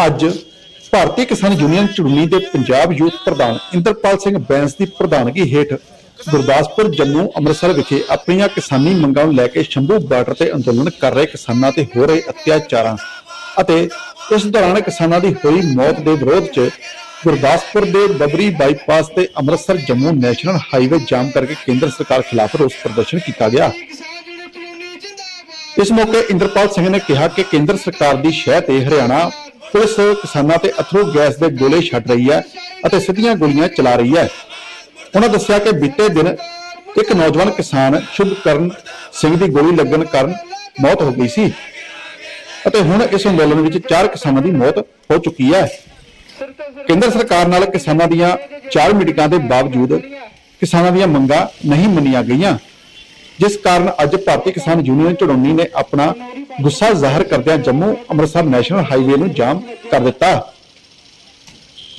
ਅੱਜ ਭਾਰਤੀ ਕਿਸਾਨ ਯੂਨੀਅਨ ਚੁੜਨੀ ਦੇ ਪੰਜਾਬ ਯੂਥ ਪ੍ਰਧਾਨ ਇੰਦਰਪਾਲ ਸਿੰਘ ਬੈਂਸ ਦੀ ਪ੍ਰਧਾਨਗੀ ਹੇਠ ਗੁਰਦਾਸਪੁਰ, ਜੰਮੂ, ਅੰਮ੍ਰਿਤਸਰ ਵਿਖੇ ਆਪਣੀਆਂ ਕਿਸਾਨੀ ਮੰਗਾਂ ਨੂੰ ਲੈ ਕੇ ਸ਼ੰਭੂ ਬਾਰਡਰ ਤੇ ਅੰਦੋਲਨ ਕਰ ਰਹੇ ਕਿਸਾਨਾਂ ਤੇ ਹੋ ਰਹੇ ਅਤਿਆਚਾਰਾਂ ਅਤੇ ਇਸ ਦੌਰਾਨ ਕਿਸਾਨਾਂ ਦੀ ਹੋਈ ਮੌਤ ਦੇ ਵਿਰੋਧ 'ਚ ਗੁਰਦਾਸਪੁਰ ਦੇ ਬਬਰੀ ਬਾਈਪਾਸ ਤੇ ਅੰਮ੍ਰਿਤਸਰ, ਜੰਮੂ ਨੈਸ਼ਨਲ ਹਾਈਵੇ ਜਾਮ ਕਰਕੇ ਕੇਂਦਰ ਸਰਕਾਰ ਖਿਲਾਫ ਰੋਸ ਪ੍ਰਦਰਸ਼ਨ ਕੀਤਾ ਗਿਆ। ਇਸ ਮੌਕੇ ਇੰਦਰਪਾਲ ਸਿੰਘ ਨੇ ਕਿਹਾ ਕਿ ਕੇਂਦਰ ਸਰਕਾਰ ਦੀ ਸ਼ਹਿ ਤੇ ਹਰਿਆਣਾ ਪੁਲਿਸ ਕਿਸਾਨਾਂ ਤੇ ਅਥਰੂ ਗੈਸ ਦੇ ਗੋਲੇ ਛੱਡ ਰਹੀ ਹੈ ਅਤੇ ਸਿੱਧੀਆਂ ਗੋਲੀਆਂ ਚਲਾ ਰਹੀ ਹੈ। ਉਹਨਾਂ ਦੱਸਿਆ ਕਿ ਬੀਤੇ ਦਿਨ ਇੱਕ ਨੌਜਵਾਨ ਕਿਸਾਨ ਸ਼ੁਭਕਰਨ ਸਿੰਘ ਦੀ ਗੋਲੀ ਲੱਗਣ ਕਾਰਨ ਮੌਤ ਹੋ ਗਈ ਸੀ ਅਤੇ ਹੁਣ ਇਸ ਅੰਦੋਲਨ ਵਿੱਚ ਚਾਰ ਕਿਸਾਨਾਂ ਦੀ ਮੌਤ ਹੋ ਚੁੱਕੀ ਹੈ। ਕੇਂਦਰ ਸਰਕਾਰ ਨਾਲ ਕਿਸਾਨਾਂ ਦੀਆਂ ਚਾਰ ਮੀਟਿੰਗਾਂ ਦੇ ਬਾਵਜੂਦ ਕਿਸਾਨਾਂ ਦੀਆਂ ਮੰਗਾਂ ਨਹੀਂ ਮੰਨੀਆਂ ਗਈਆਂ। ਜਿਸ ਕਾਰਨ ਅੱਜ ਭਾਰਤੀ ਕਿਸਾਨ ਯੂਨੀਅਨ ਝੜੋਨੀ ਨੇ ਆਪਣਾ ਗੁੱਸਾ ਜ਼ਾਹਰ ਕਰਦਿਆਂ ਜੰਮੂ ਅੰਮ੍ਰਿਤਸਰ ਨੈਸ਼ਨਲ ਹਾਈਵੇ ਨੂੰ ਜਾਮ ਕਰ ਦਿੱਤਾ।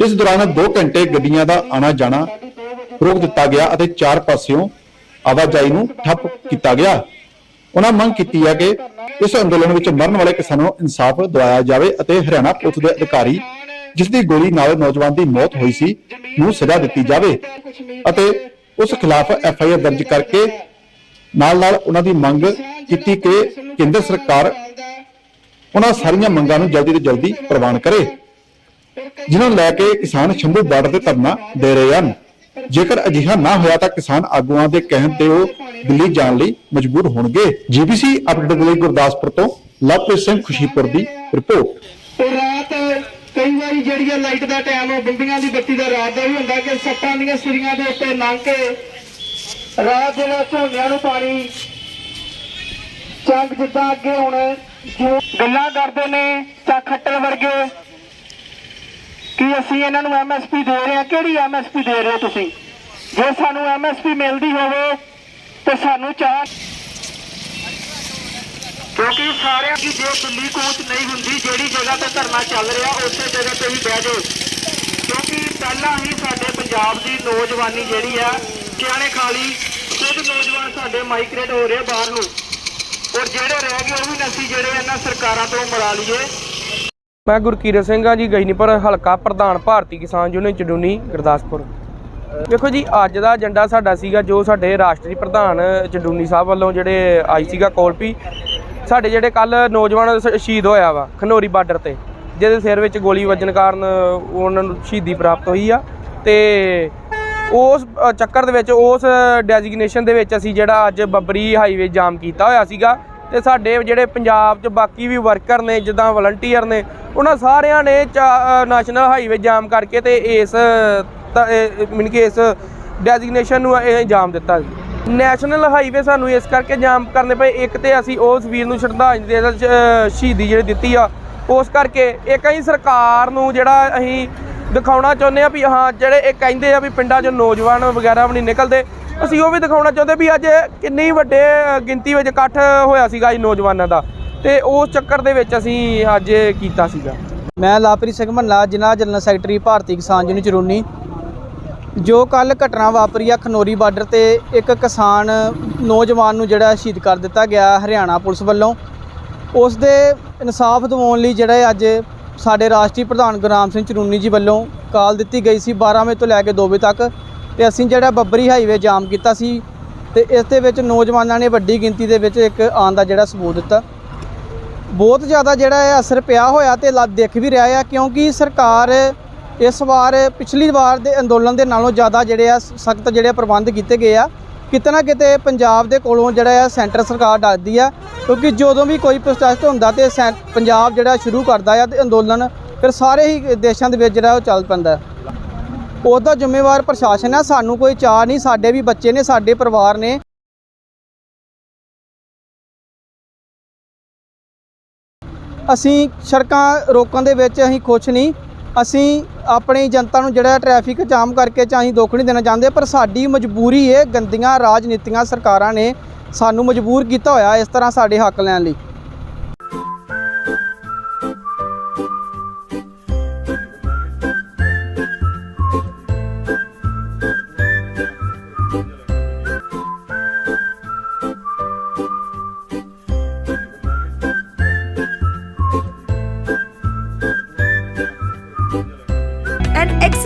ਇਸ ਦੌਰਾਨ 2 ਘੰਟੇ ਗੱਡੀਆਂ ਦਾ ਆਣਾ ਜਾਣਾ ਰੋਕ ਦਿੱਤਾ ਗਿਆ ਅਤੇ ਚਾਰ ਪਾਸਿਓਂ ਆਵਾਜਾਈ ਨੂੰ ਠੱਪ ਕੀਤਾ ਗਿਆ। ਉਹਨਾਂ ਮੰਗ ਕੀਤੀ ਹੈ ਕਿ ਇਸ ਅੰਦੋਲਨ ਵਿੱਚ ਮਰਨ ਵਾਲੇ ਕਿਸਾਨਾਂ ਨੂੰ ਇਨਸਾਫ ਦਿਵਾਇਆ ਜਾਵੇ ਅਤੇ ਹਰਿਆਣਾ ਪੁਲਿਸ ਦੇ ਅਧਿਕਾਰੀ, ਜਿਸ ਦੀ ਗੋਲੀ ਨਾਲ ਨੌਜਵਾਨ ਦੀ ਮੌਤ ਹੋਈ ਸੀ, ਨੂੰ ਸਜ਼ਾ ਦਿੱਤੀ ਜਾਵੇ ਅਤੇ ਉਸ ਖਿਲਾਫ ਐਫ ਆਈ ਆਰ ਦਰਜ ਕਰਕੇ ਨਾਲ ਨਾਲ ਉਹਨਾਂ ਦੀ ਮੰਗ ਕੀਤੀ ਕਿ ਕੇਂਦਰ ਸਰਕਾਰ ਉਹਨਾਂ ਸਾਰੀਆਂ ਮੰਗਾਂ ਨੂੰ ਜਲਦੀ ਤੋਂ ਜਲਦੀ ਪ੍ਰਵਾਨ ਕਰੇ ਜਿਨ੍ਹਾਂ ਨੂੰ ਲੈ ਕੇ ਕਿਸਾਨ ਸ਼ੰਭੂ ਬਾਰਡਰ ਤੇ ਧਰਨਾ ਦੇ ਰਹੇ ਹਨ। ਜੇਕਰ ਅਜਿਹਾ ਨਾ ਹੋਇਆ ਤਾਂ ਕਿਸਾਨ ਆਗੂਆਂ ਦੇ ਕਹਿਣ ਤੇ ਉਹ ਦਿੱਲੀ ਜਾਣ ਲਈ ਮਜਬੂਰ ਹੋਣਗੇ। ਜੀਬੀਸੀ ਅਪਡੇਟ ਲਈ ਗੁਰਦਾਸਪੁਰ ਤੋਂ ਲਵਪ੍ਰੀਤ ਸਿੰਘ ਖੁਸ਼ੀਪੁਰ ਦੀ ਰਿਪੋਰਟ। ਰਾਤ ਕਈ ਵਾਰੀ ਜਿਹੜੀ ਲਾਈਟ ਦਾ ਟਾਈਮ ਉਹ ਬੰਬੀਆਂ ਦੀ ਬੱਤੀ ਦਾ ਰਾਤ ਦਾ ਵੀ ਹੁੰਦਾ ਕਿ ਸੱਟਾਂ ਦੀਆਂ ਸਿਰੀਆਂ ਦੇ ਉੱਤੇ ਲੰਘ ਕੇ ਰਾਤ ਦੇ ਨਾਲ ਝੋਨਿਆਂ ਨੂੰ ਪਾਣੀ। ਚੰਗ ਜਿੱਦਾਂ ਅੱਗੇ ਹੁਣ ਜੋ ਗੱਲਾਂ ਕਰਦੇ ਨੇ ਚੱਕ ਖੱਟਰ ਵਰਗੇ, ਕਿ ਅਸੀਂ ਇਹਨਾਂ ਨੂੰ ਐਮਐਸਪੀ ਦੇ ਰਹੇ ਹਾਂ? ਕਿਹੜੀ ਐਮਐਸਪੀ ਦੇ ਰਹੇ ਹੋ ਤੁਸੀਂ? ਜੇ ਸਾਨੂੰ ਐਮਐਸਪੀ ਮਿਲਦੀ ਹੋਵੇ, ਤੇ ਸਾਨੂੰ ਚਾਹ ਕਿਉਂਕਿ ਸਾਰਿਆਂ ਦੀ ਜੇ ਦਿੱਲੀ ਕੋਚ ਨਹੀਂ ਹੁੰਦੀ, ਜਿਹੜੀ ਜਗ੍ਹਾ ਤੇ ਧਰਨਾ ਚੱਲ ਰਿਹਾ, ਉਸੇ ਜਗ੍ਹਾ ਤੇ ਹੀ ਬਹਿ ਜਾਓ। ਕਿਉਂਕਿ ਪਹਿਲਾਂ ਹੀ ਸਾਡੇ ਪੰਜਾਬ ਦੀ ਨੌਜਵਾਨੀ ਜਿਹੜੀ ਆ ਕਿਆਣੇ ਖਾਲੀ ਖੁਦ ਨੌਜਵਾਨ ਸਾਡੇ ਮਾਈਗ੍ਰੇਟ ਹੋ ਰਹੇ ਬਾਹਰ ਨੂੰ। ਔਰ ਜਿਹੜੇ ਰਹਿ ਗਏ, ਉਹ ਵੀ ਨਸੀ ਜਿਹੜੇ ਇਹਨਾਂ ਸਰਕਾਰਾਂ ਤੋਂ ਮਰਾ ਲਈਏ। ਮੈਂ ਗੁਰਕੀਰਤ ਸਿੰਘ ਆ ਜੀ ਗਜਨੀਪੁਰ ਹਲਕਾ ਪ੍ਰਧਾਨ ਭਾਰਤੀ ਕਿਸਾਨ ਯੂਨੀਅਨ ਚਡੂਨੀ ਗੁਰਦਾਸਪੁਰ। ਦੇਖੋ ਜੀ, ਅੱਜ ਦਾ ਏਜੰਡਾ ਸਾਡਾ ਸੀਗਾ, ਜੋ ਸਾਡੇ ਰਾਸ਼ਟਰੀ ਪ੍ਰਧਾਨ ਚਡੂਨੀ ਸਾਹਿਬ ਵੱਲੋਂ ਜਿਹੜੇ ਆਈ ਸੀਗਾ ਕੋਲਪੀ, ਸਾਡੇ ਜਿਹੜੇ ਕੱਲ ਨੌਜਵਾਨ ਸ਼ਹੀਦ ਹੋਇਆ ਵਾ, ਖਨੋਰੀ ਬਾਰਡਰ ਤੇ। ਜਿਹਦੇ ਸਿਰ ਵਿੱਚ ਗੋਲੀ ਵੱਜਣ ਕਾਰਨ ਉਹਨਾਂ ਨੂੰ ਸ਼ਹੀਦੀ ਪ੍ਰਾਪਤ ਹੋਈ ਆ, ਤੇ ਉਸ ਚੱਕਰ ਦੇ ਵਿੱਚ, ਉਸ ਡੈਜ਼ਿਗਨੇਸ਼ਨ ਦੇ ਵਿੱਚ ਅਸੀਂ ਜਿਹੜਾ ਅੱਜ ਬੱਬਰੀ ਹਾਈਵੇ ਜਾਮ ਕੀਤਾ ਹੋਇਆ ਸੀਗਾ ਤੇ ਸਾਡੇ ਜਿਹੜੇ ਪੰਜਾਬ 'ਚ ਬਾਕੀ ਵੀ ਵਰਕਰ ਨੇ, ਜਿੱਦਾਂ ਵਲੰਟੀਅਰ ਨੇ, ਉਹਨਾਂ ਸਾਰਿਆਂ ਨੇ ਨੈਸ਼ਨਲ ਹਾਈਵੇ ਜਾਮ ਕਰਕੇ ਤੇ ਇਸ ਮੀਨ ਕਿ ਇਸ ਡੈਜ਼ਿਗਨੇਸ਼ਨ ਨੂੰ ਇਹ ਜਾਮ ਦਿੱਤਾ ਸੀ। ਨੈਸ਼ਨਲ ਹਾਈਵੇ ਸਾਨੂੰ ਇਸ ਕਰਕੇ ਜਾਮ ਕਰਨੇ ਪਏ, ਇੱਕ ਤੇ ਅਸੀਂ ਉਸ ਵੀਰ ਨੂੰ ਸ਼ਰਧਾਂਜਲੀ ਦੇ ਸ਼ਹੀਦੀ ਜਿਹੜੀ ਦਿੱਤੀ ਆ, ਉਸ ਕਰਕੇ ਇੱਕ ਅਸੀਂ ਸਰਕਾਰ ਨੂੰ ਜਿਹੜਾ ਅਸੀਂ ਦਿਖਾਉਣਾ ਚਾਹੁੰਦੇ ਆ ਵੀ ਹਾਂ, ਜਿਹੜੇ ਇਹ ਕਹਿੰਦੇ ਆ ਵੀ ਪਿੰਡਾਂ 'ਚ ਨੌਜਵਾਨ ਵਗੈਰਾ ਵੀ ਨਹੀਂ ਨਿਕਲਦੇ, ਅਸੀਂ ਉਹ ਵੀ ਦਿਖਾਉਣਾ ਚਾਹੁੰਦੇ ਵੀ ਅੱਜ ਕਿੰਨੀ ਵੱਡੇ ਗਿਣਤੀ ਵਿੱਚ ਇਕੱਠ ਹੋਇਆ ਸੀਗਾ ਜੀ ਨੌਜਵਾਨਾਂ ਦਾ। ਤੇ ਉਸ ਚੱਕਰ ਦੇ ਵਿੱਚ ਅਸੀਂ ਅੱਜ ਕੀਤਾ ਸੀਗਾ। ਮੈਂ ਲਾਪਰੀ ਸਿੰਘ ਮੰਨਾ, ਜ਼ਿਲ੍ਹਾ ਜਨਰਲ ਸੈਕਟਰੀ, ਭਾਰਤੀ ਕਿਸਾਨ ਯੂਨੀਅਨ ਚਰੂਨੀ, ਜੋ ਕੱਲ ਘਟਨਾ ਵਾਪਰੀ ਆ ਖਨੋਰੀ ਬਾਰਡਰ ਤੇ, ਇੱਕ ਕਿਸਾਨ ਨੌਜਵਾਨ ਨੂੰ ਜਿਹੜਾ ਸ਼ਹੀਦ ਕਰ ਦਿੱਤਾ ਗਿਆ, ਹਰਿਆਣਾ ਪੁਲਿਸ ਵੱਲੋਂ। ਉਸ ਦੇ ਇਨਸਾਫ ਦਿਵਾਉਣ ਲਈ ਜਿਹੜਾ ਅੱਜ ਸਾਡੇ ਰਾਸ਼ਟਰੀ ਪ੍ਰਧਾਨ ਗੁਰਨਾਮ ਸਿੰਘ ਚਰੂਨੀ ਜੀ ਵੱਲੋਂ ਕਾਲ ਦਿੱਤੀ ਗਈ ਸੀ 12 ਵਜੇ ਤੋਂ ਲੈ ਕੇ 2 ਵਜੇ ਤੱਕ ਤੇ ਅਸੀਂ ਜਿਹੜਾ ਬੱਬਰੀ ਹਾਈਵੇ ਜਾਮ ਕੀਤਾ ਸੀ ਤੇ ਇਸ ਦੇ ਵਿੱਚ ਨੌਜਵਾਨਾਂ ਨੇ ਵੱਡੀ ਗਿਣਤੀ ਦੇ ਵਿੱਚ ਇੱਕ ਆਉਣ ਦਾ ਜਿਹੜਾ ਸਬੂਤ ਦਿੱਤਾ। ਬਹੁਤ ਜ਼ਿਆਦਾ ਜਿਹੜਾ ਹੈ ਅਸਰ ਪਿਆ ਹੋਇਆ ਤੇ ਲਾ- ਦਿਖ ਵੀ ਰਿਹਾ ਆ ਕਿਉਂਕਿ ਸਰਕਾਰ ਇਸ ਵਾਰ ਪਿਛਲੀ ਵਾਰ ਦੇ ਅੰਦੋਲਨ ਦੇ ਨਾਲੋਂ ਜ਼ਿਆਦਾ ਜਿਹੜੇ ਆ ਸਖਤ ਜਿਹੜੇ ਪ੍ਰਬੰਧ ਕੀਤੇ ਗਏ ਆ ਕਿਤੇ ਨਾ ਕਿਤੇ ਪੰਜਾਬ ਦੇ ਕੋਲੋਂ ਜਿਹੜਾ ਆ ਸੈਂਟਰ ਸਰਕਾਰ ਡਰਦੀ ਆ, ਕਿਉਂਕਿ ਜਦੋਂ ਵੀ ਕੋਈ ਪ੍ਰੋਟੈਸਟ ਹੁੰਦਾ ਤੇ ਸੈਂ- ਪੰਜਾਬ ਜਿਹੜਾ ਸ਼ੁਰੂ ਕਰਦਾ ਆ ਤੇ ਅੰਦੋਲਨ ਫਿਰ ਸਾਰੇ ਹੀ ਦੇਸ਼ਾਂ ਦੇ ਵਿੱਚ ਜਿਹੜਾ ਉਹ ਚੱਲ ਪੈਂਦਾ। ਉਹਦਾ ਜ਼ਿੰਮੇਵਾਰ ਪ੍ਰਸ਼ਾਸਨ ਆ, ਸਾਨੂੰ ਕੋਈ ਚਾਹ ਨਹੀਂ, ਸਾਡੇ ਵੀ ਬੱਚੇ ਨੇ, ਸਾਡੇ ਪਰਿਵਾਰ ਨੇ। ਅਸੀਂ ਸੜਕਾਂ ਰੋਕਣ ਦੇ ਵਿੱਚ ਅਸੀਂ ਖੁਸ਼ ਨਹੀਂ। ਅਸੀਂ ਆਪਣੀ ਜਨਤਾ ਨੂੰ ਜਿਹੜਾ ਟ੍ਰੈਫਿਕ ਜਾਮ ਕਰਕੇ ਚਾਹੀ ਦੁੱਖ ਨਹੀਂ ਦੇਣਾ ਚਾਹੁੰਦੇ, ਪਰ ਸਾਡੀ ਮਜਬੂਰੀ ਹੈ ਗੰਦੀਆਂ ਰਾਜਨੀਤੀਆਂ ਸਰਕਾਰਾਂ ਨੇ ਸਾਨੂੰ ਮਜਬੂਰ ਕੀਤਾ ਹੋਇਆ ਇਸ ਤਰ੍ਹਾਂ ਸਾਡੇ ਹੱਕ ਲੈਣ ਲਈ।